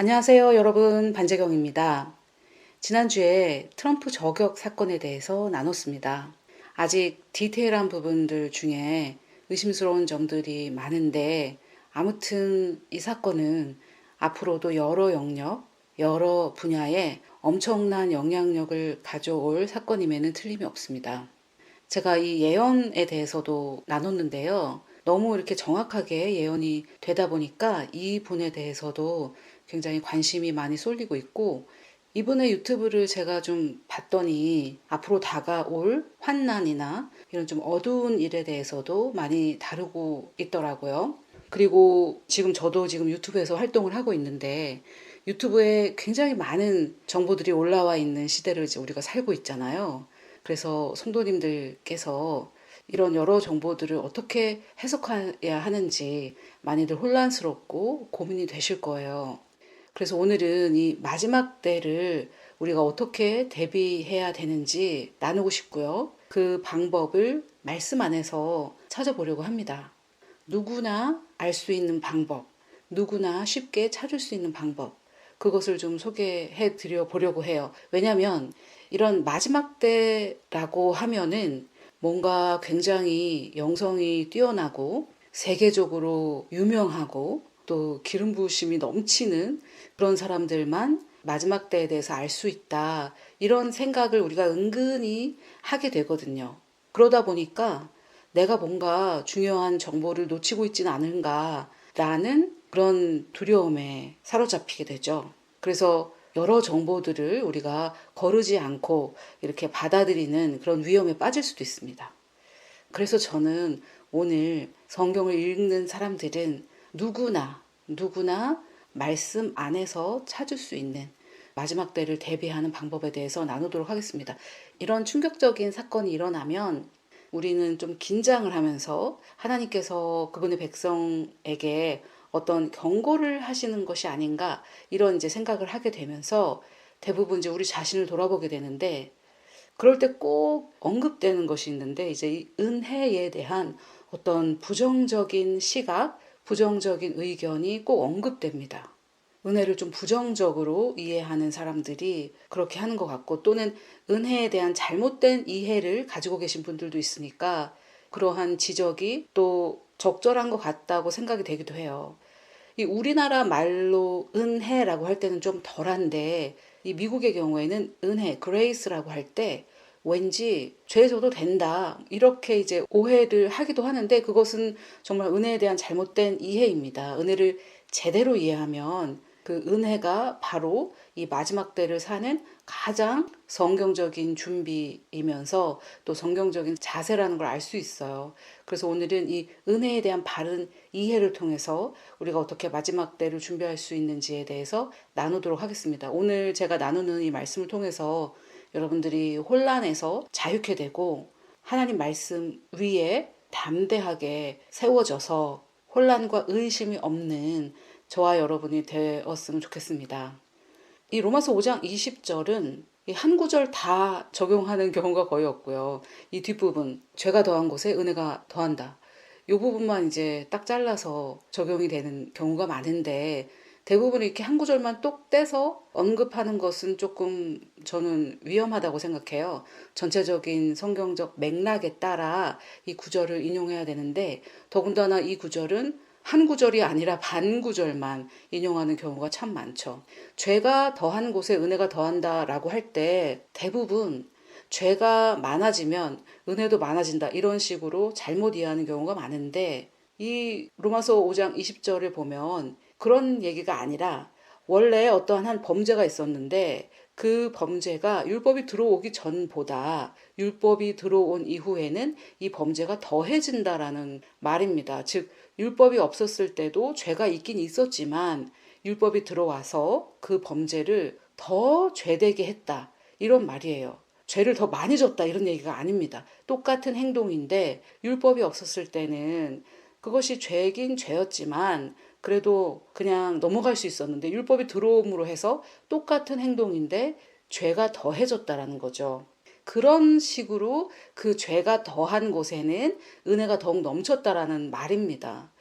안녕하세요, 여러분. 반재경입니다. 지난주에 트럼프 저격 사건에 대해서 나눴습니다. 아직 디테일한 부분들 중에 의심스러운 점들이 많은데, 아무튼 이 사건은 앞으로도 여러 영역, 여러 분야에 엄청난 영향력을 가져올 사건임에는 틀림이 없습니다. 제가 이 예언에 대해서도 나눴는데요. 너무 이렇게 정확하게 예언이 되다 보니까 이 분에 대해서도 굉장히 관심이 많이 쏠리고 있고 이분의 유튜브를 제가 좀 봤더니 앞으로 다가올 환난이나 이런 좀 어두운 일에 대해서도 많이 다루고 있더라고요. 그리고 지금 저도 지금 유튜브에서 활동을 하고 있는데 유튜브에 굉장히 많은 정보들이 올라와 있는 시대를 이제 우리가 살고 있잖아요. 그래서 성도님들께서 이런 여러 정보들을 어떻게 해석해야 하는지 많이들 혼란스럽고 고민이 되실 거예요. 그래서 오늘은 이 마지막 때를 우리가 어떻게 대비해야 되는지 나누고 싶고요. 그 방법을 말씀 안에서 찾아보려고 합니다. 누구나 알 수 있는 방법, 누구나 쉽게 찾을 수 있는 방법, 그것을 좀 소개해 드려 보려고 해요. 왜냐하면 이런 마지막 때라고 하면은 뭔가 굉장히 영성이 뛰어나고 세계적으로 유명하고 또 기름 부으심이 넘치는 그런 사람들만 마지막 때에 대해서 알 수 있다. 이런 생각을 우리가 은근히 하게 되거든요. 그러다 보니까 내가 뭔가 중요한 정보를 놓치고 있지는 않은가 라는 그런 두려움에 사로잡히게 되죠. 그래서 여러 정보들을 우리가 거르지 않고 이렇게 받아들이는 그런 위험에 빠질 수도 있습니다. 그래서 저는 오늘 성경을 읽는 사람들은 누구나, 누구나 말씀 안에서 찾을 수 있는 마지막 때를 대비하는 방법에 대해서 나누도록 하겠습니다. 이런 충격적인 사건이 일어나면 우리는 좀 긴장을 하면서 하나님께서 그분의 백성에게 어떤 경고를 하시는 것이 아닌가 이런 이제 생각을 하게 되면서 대부분 이제 우리 자신을 돌아보게 되는데 그럴 때 꼭 언급되는 것이 있는데 이제 이 은혜에 대한 어떤 부정적인 시각, 부정적인 의견이 꼭 언급됩니다. 은혜를 좀 부정적으로 이해하는 사람들이 그렇게 하는 것 같고 또는 은혜에 대한 잘못된 이해를 가지고 계신 분들도 있으니까 그러한 지적이 또 적절한 것 같다고 생각이 되기도 해요. 이 우리나라 말로 은혜라고 할 때는 좀 덜한데 이 미국의 경우에는 은혜, 그레이스라고 할 때 왠지 죄 져도 된다 이렇게 이제 오해를 하기도 하는데 그것은 정말 은혜에 대한 잘못된 이해입니다. 은혜를 제대로 이해하면 그 은혜가 바로 이 마지막 때를 사는 가장 성경적인 준비이면서 또 성경적인 자세라는 걸 알 수 있어요. 그래서 오늘은 이 은혜에 대한 바른 이해를 통해서 우리가 어떻게 마지막 때를 준비할 수 있는지에 대해서 나누도록 하겠습니다. 오늘 제가 나누는 이 말씀을 통해서 여러분들이 혼란에서 자유케 되고 하나님 말씀 위에 담대하게 세워져서 혼란과 의심이 없는 저와 여러분이 되었으면 좋겠습니다. 이 로마서 5장 20절은 한 구절 다 적용하는 경우가 거의 없고요. 이 뒷부분, 죄가 더한 곳에 은혜가 더한다. 이 부분만 이제 딱 잘라서 적용이 되는 경우가 많은데 대부분 이렇게 한 구절만 똑 떼서 언급하는 것은 조금 저는 위험하다고 생각해요. 전체적인 성경적 맥락에 따라 이 구절을 인용해야 되는데 더군다나 이 구절은 한 구절이 아니라 반 구절만 인용하는 경우가 참 많죠. 죄가 더한 곳에 은혜가 더한다라고 할 때 대부분 죄가 많아지면 은혜도 많아진다 이런 식으로 잘못 이해하는 경우가 많은데 이 로마서 5장 20절을 보면 그런 얘기가 아니라 원래 어떠한 한 범죄가 있었는데 그 범죄가 율법이 들어오기 전보다 율법이 들어온 이후에는 이 범죄가 더해진다라는 말입니다. 즉 율법이 없었을 때도 죄가 있긴 있었지만 율법이 들어와서 그 범죄를 더 죄되게 했다. 이런 말이에요. 죄를 더 많이 졌다. 이런 얘기가 아닙니다. 똑같은 행동인데 율법이 없었을 때는 그것이 죄긴 죄였지만 그래도 그냥 넘어갈 수 있었는데 율법이 들어옴으로 해서 똑같은 행동인데 죄가 더해졌다라는 거죠. 그런 식으로 그 죄가 더한 곳에는 은혜가 더욱 넘쳤다라는 말입니다.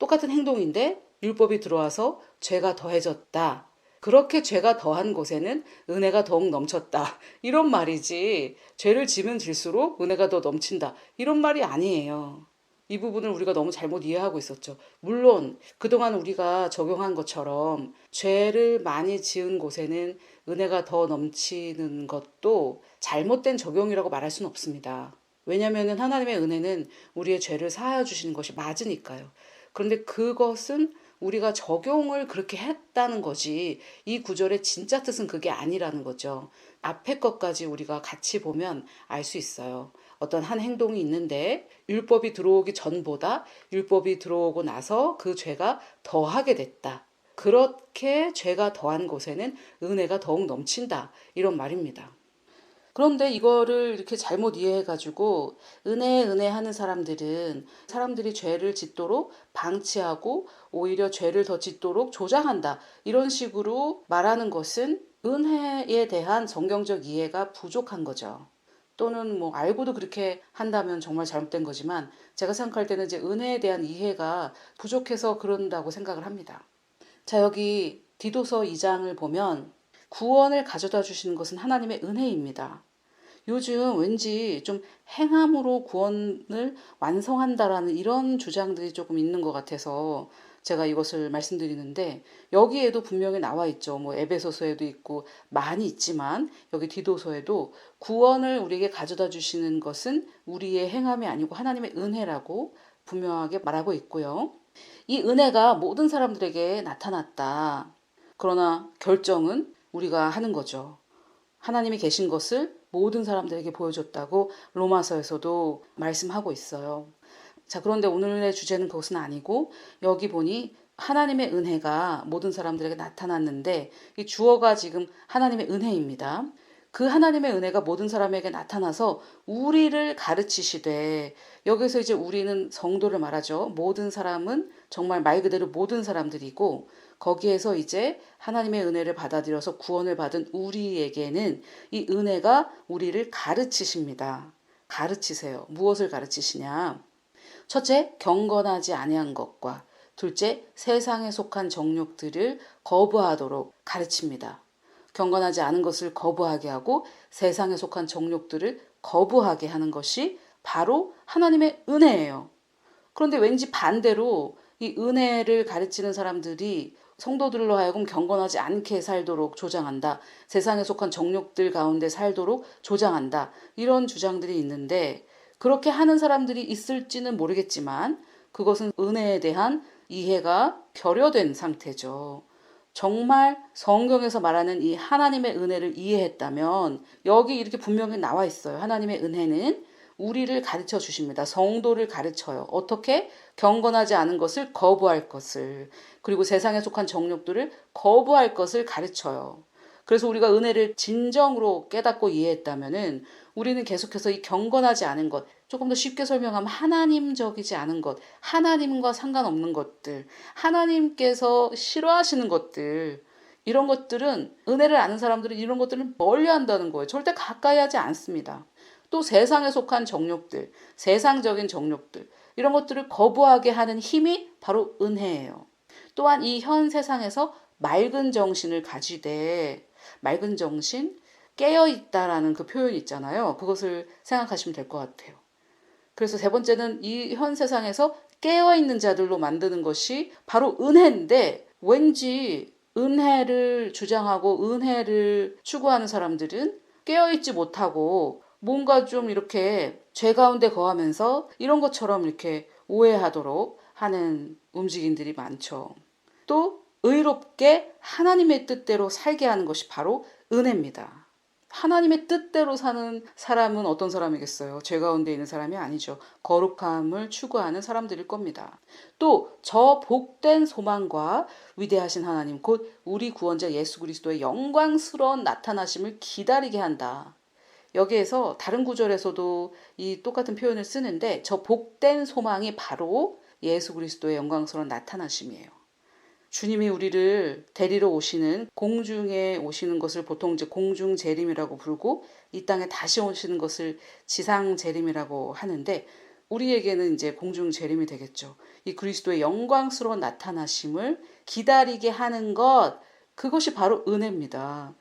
똑같은 행동인데 율법이 들어와서 죄가 더해졌다. 그렇게 죄가 더한 곳에는 은혜가 더욱 넘쳤다. 이런 말이지. 죄를 지면 질수록 은혜가 더 넘친다. 이런 말이 아니에요. 이 부분을 우리가 너무 잘못 이해하고 있었죠. 물론 그동안 우리가 적용한 것처럼 죄를 많이 지은 곳에는 은혜가 더 넘치는 것도 잘못된 적용이라고 말할 수는 없습니다. 왜냐하면 하나님의 은혜는 우리의 죄를 사하여 주시는 것이 맞으니까요. 그런데 그것은 우리가 적용을 그렇게 했다는 거지 이 구절의 진짜 뜻은 그게 아니라는 거죠. 앞에 것까지 우리가 같이 보면 알 수 있어요. 어떤 한 행동이 있는데 율법이 들어오기 전보다 율법이 들어오고 나서 그 죄가 더하게 됐다. 그렇게 죄가 더한 곳에는 은혜가 더욱 넘친다. 이런 말입니다. 그런데 이거를 이렇게 잘못 이해해가지고 은혜 은혜 하는 사람들은 사람들이 죄를 짓도록 방치하고 오히려 죄를 더 짓도록 조장한다 이런 식으로 말하는 것은 은혜에 대한 성경적 이해가 부족한 거죠. 또는 뭐 알고도 그렇게 한다면 정말 잘못된 거지만 제가 생각할 때는 이제 은혜에 대한 이해가 부족해서 그런다고 생각을 합니다. 자 여기 디도서 2장을 보면 구원을 가져다 주시는 것은 하나님의 은혜입니다. 요즘 왠지 좀 행함으로 구원을 완성한다라는 이런 주장들이 조금 있는 것 같아서 제가 이것을 말씀드리는데 여기에도 분명히 나와 있죠. 뭐 에베소서에도 있고 많이 있지만 여기 디도서에도 구원을 우리에게 가져다 주시는 것은 우리의 행함이 아니고 하나님의 은혜라고 분명하게 말하고 있고요. 이 은혜가 모든 사람들에게 나타났다. 그러나 결정은 우리가 하는 거죠. 하나님이 계신 것을 모든 사람들에게 보여줬다고 로마서에서도 말씀하고 있어요. 자, 그런데 오늘의 주제는 그것은 아니고 여기 보니 하나님의 은혜가 모든 사람들에게 나타났는데 이 주어가 지금 하나님의 은혜입니다. 그 하나님의 은혜가 모든 사람에게 나타나서 우리를 가르치시되 여기서 이제 우리는 성도를 말하죠. 모든 사람은 정말 말 그대로 모든 사람들이고 거기에서 이제 하나님의 은혜를 받아들여서 구원을 받은 우리에게는 이 은혜가 우리를 가르치십니다. 가르치세요. 무엇을 가르치시냐? 첫째, 경건하지 아니한 것과 둘째, 세상에 속한 정욕들을 거부하도록 가르칩니다. 경건하지 않은 것을 거부하게 하고 세상에 속한 정욕들을 거부하게 하는 것이 바로 하나님의 은혜예요. 그런데 왠지 반대로 이 은혜를 가르치는 사람들이 성도들로 하여금 경건하지 않게 살도록 조장한다. 세상에 속한 정욕들 가운데 살도록 조장한다. 이런 주장들이 있는데 그렇게 하는 사람들이 있을지는 모르겠지만 그것은 은혜에 대한 이해가 결여된 상태죠. 정말 성경에서 말하는 이 하나님의 은혜를 이해했다면 여기 이렇게 분명히 나와 있어요. 하나님의 은혜는 우리를 가르쳐 주십니다. 성도를 가르쳐요. 어떻게 경건하지 않은 것을 거부할 것을 그리고 세상에 속한 정욕들을 거부할 것을 가르쳐요. 그래서 우리가 은혜를 진정으로 깨닫고 이해했다면은 우리는 계속해서 이 경건하지 않은 것, 조금 더 쉽게 설명하면 하나님적이지 않은 것, 하나님과 상관없는 것들, 하나님께서 싫어하시는 것들, 이런 것들은 은혜를 아는 사람들은 이런 것들을 멀리 한다는 거예요. 절대 가까이 하지 않습니다. 또 세상에 속한 정욕들, 세상적인 정욕들, 이런 것들을 거부하게 하는 힘이 바로 은혜예요. 또한 이 현 세상에서 맑은 정신을 가지되 맑은 정신, 깨어 있다라는 그 표현이 있잖아요. 그것을 생각하시면 될 것 같아요. 그래서 세 번째는 이 현 세상에서 깨어 있는 자들로 만드는 것이 바로 은혜인데 왠지 은혜를 주장하고 은혜를 추구하는 사람들은 깨어 있지 못하고 뭔가 좀 이렇게 죄 가운데 거하면서 이런 것처럼 이렇게 오해하도록 하는 움직임들이 많죠. 또 의롭게 하나님의 뜻대로 살게 하는 것이 바로 은혜입니다. 하나님의 뜻대로 사는 사람은 어떤 사람이겠어요? 죄 가운데 있는 사람이 아니죠. 거룩함을 추구하는 사람들일 겁니다. 또 저 복된 소망과 위대하신 하나님 곧 우리 구원자 예수 그리스도의 영광스러운 나타나심을 기다리게 한다. 여기에서 다른 구절에서도 이 똑같은 표현을 쓰는데 저 복된 소망이 바로 예수 그리스도의 영광스러운 나타나심이에요. 주님이 우리를 데리러 오시는 공중에 오시는 것을 보통 이제 공중 재림이라고 부르고 이 땅에 다시 오시는 것을 지상 재림이라고 하는데 우리에게는 이제 공중 재림이 되겠죠. 이 그리스도의 영광스러운 나타나심을 기다리게 하는 것 그것이 바로 은혜입니다.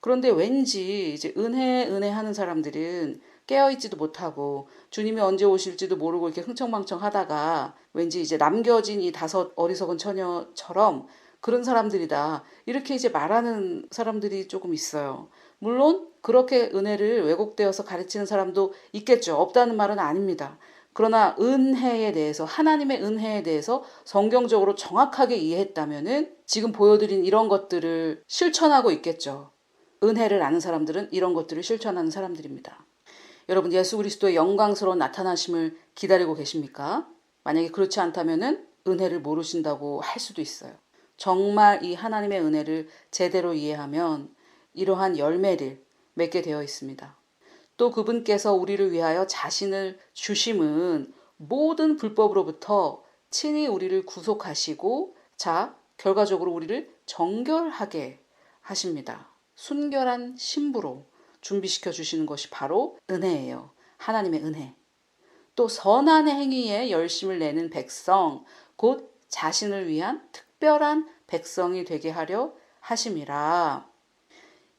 그런데 왠지 이제 은혜, 은혜 하는 사람들은 깨어있지도 못하고 주님이 언제 오실지도 모르고 이렇게 흥청망청 하다가 왠지 이제 남겨진 이 다섯 어리석은 처녀처럼 그런 사람들이다. 이렇게 이제 말하는 사람들이 조금 있어요. 물론 그렇게 은혜를 왜곡되어서 가르치는 사람도 있겠죠. 없다는 말은 아닙니다. 그러나 은혜에 대해서 하나님의 은혜에 대해서 성경적으로 정확하게 이해했다면은 지금 보여드린 이런 것들을 실천하고 있겠죠. 은혜를 아는 사람들은 이런 것들을 실천하는 사람들입니다. 여러분 예수 그리스도의 영광스러운 나타나심을 기다리고 계십니까? 만약에 그렇지 않다면은 은혜를 모르신다고 할 수도 있어요. 정말 이 하나님의 은혜를 제대로 이해하면 이러한 열매를 맺게 되어 있습니다. 또 그분께서 우리를 위하여 자신을 주심은 모든 불법으로부터 친히 우리를 구속하시고 자 결과적으로 우리를 정결하게 하십니다. 순결한 신부로 준비시켜 주시는 것이 바로 은혜예요. 하나님의 은혜. 또 선한 행위에 열심을 내는 백성, 곧 자신을 위한 특별한 백성이 되게 하려 하심이라.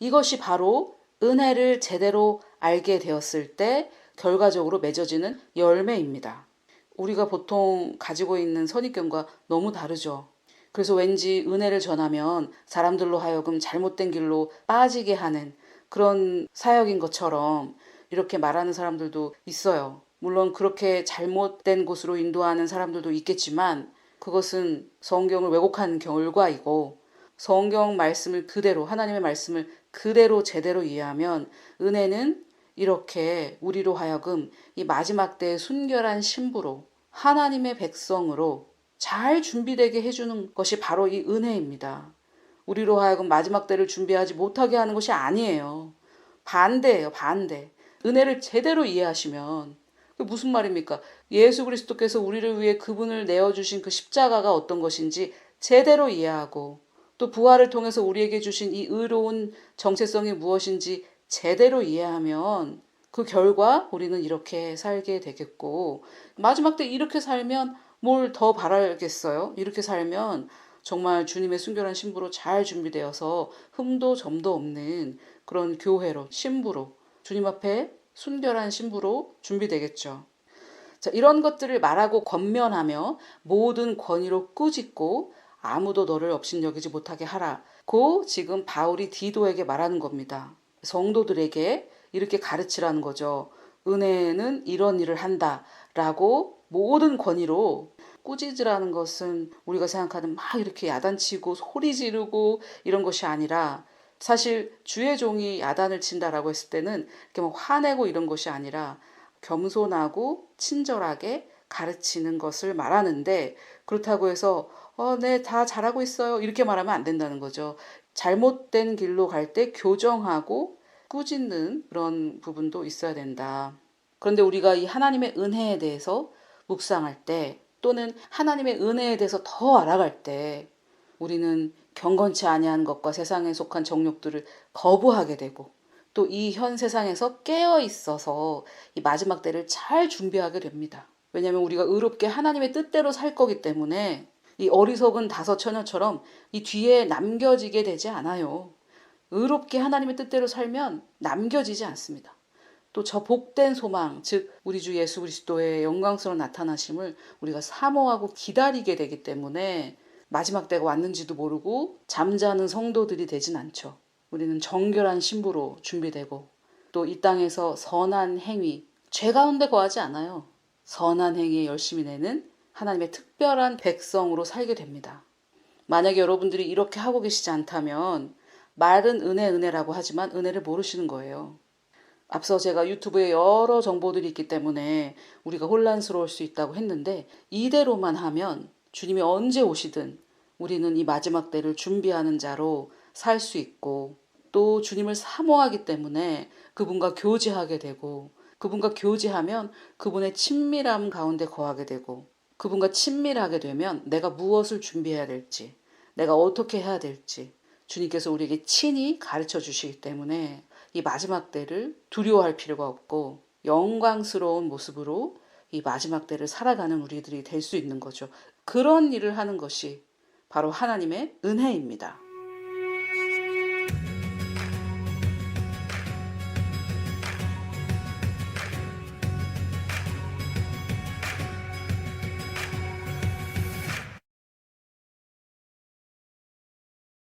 이것이 바로 은혜를 제대로 알게 되었을 때 결과적으로 맺어지는 열매입니다. 우리가 보통 가지고 있는 선입견과 너무 다르죠. 그래서 왠지 은혜를 전하면 사람들로 하여금 잘못된 길로 빠지게 하는 그런 사역인 것처럼 이렇게 말하는 사람들도 있어요. 물론 그렇게 잘못된 곳으로 인도하는 사람들도 있겠지만 그것은 성경을 왜곡한 결과이고 성경 말씀을 그대로 하나님의 말씀을 그대로 제대로 이해하면 은혜는 이렇게 우리로 하여금 이 마지막 때의 순결한 신부로 하나님의 백성으로 잘 준비되게 해주는 것이 바로 이 은혜입니다. 우리로 하여금 마지막 때를 준비하지 못하게 하는 것이 아니에요. 반대예요, 반대. 은혜를 제대로 이해하시면 그 무슨 말입니까? 예수 그리스도께서 우리를 위해 그분을 내어 주신 그 십자가가 어떤 것인지 제대로 이해하고 또 부활을 통해서 우리에게 주신 이 의로운 정체성이 무엇인지 제대로 이해하면 그 결과 우리는 이렇게 살게 되겠고 마지막 때 이렇게 살면 뭘 더 바라겠어요? 이렇게 살면 정말 주님의 순결한 신부로 잘 준비되어서 흠도 점도 없는 그런 교회로 신부로 주님 앞에 순결한 신부로 준비되겠죠. 자, 이런 것들을 말하고 권면하며 모든 권위로 꾸짖고 아무도 너를 업신여기지 못하게 하라고 지금 바울이 디도에게 말하는 겁니다. 성도들에게 이렇게 가르치라는 거죠. 은혜는 이런 일을 한다라고 모든 권위로 꾸짖으라는 것은 우리가 생각하는 막 이렇게 야단치고 소리 지르고 이런 것이 아니라 사실 주의 종이 야단을 친다라고 했을 때는 이렇게 막 화내고 이런 것이 아니라 겸손하고 친절하게 가르치는 것을 말하는데 그렇다고 해서 어, 네, 다 잘하고 있어요. 이렇게 말하면 안 된다는 거죠. 잘못된 길로 갈 때 교정하고 꾸짖는 그런 부분도 있어야 된다. 그런데 우리가 이 하나님의 은혜에 대해서 묵상할 때 또는 하나님의 은혜에 대해서 더 알아갈 때 우리는 경건치 아니한 것과 세상에 속한 정욕들을 거부하게 되고 또 이 현 세상에서 깨어 있어서 이 마지막 때를 잘 준비하게 됩니다. 왜냐하면 우리가 의롭게 하나님의 뜻대로 살 거기 때문에 이 어리석은 다섯 처녀처럼 이 뒤에 남겨지게 되지 않아요. 의롭게 하나님의 뜻대로 살면 남겨지지 않습니다. 또 저 복된 소망, 즉 우리 주 예수 그리스도의 영광스러운 나타나심을 우리가 사모하고 기다리게 되기 때문에 마지막 때가 왔는지도 모르고 잠자는 성도들이 되진 않죠. 우리는 정결한 신부로 준비되고 또 이 땅에서 선한 행위, 죄 가운데 거하지 않아요. 선한 행위에 열심히 내는 하나님의 특별한 백성으로 살게 됩니다. 만약에 여러분들이 이렇게 하고 계시지 않다면 말은 은혜 은혜라고 하지만 은혜를 모르시는 거예요. 앞서 제가 유튜브에 여러 정보들이 있기 때문에 우리가 혼란스러울 수 있다고 했는데 이대로만 하면 주님이 언제 오시든 우리는 이 마지막 때를 준비하는 자로 살 수 있고 또 주님을 사모하기 때문에 그분과 교제하게 되고 그분과 교제하면 그분의 친밀함 가운데 거하게 되고 그분과 친밀하게 되면 내가 무엇을 준비해야 될지 내가 어떻게 해야 될지 주님께서 우리에게 친히 가르쳐 주시기 때문에 이 마지막 때를 두려워할 필요가 없고 영광스러운 모습으로 이 마지막 때를 살아가는 우리들이 될 수 있는 거죠. 그런 일을 하는 것이 바로 하나님의 은혜입니다.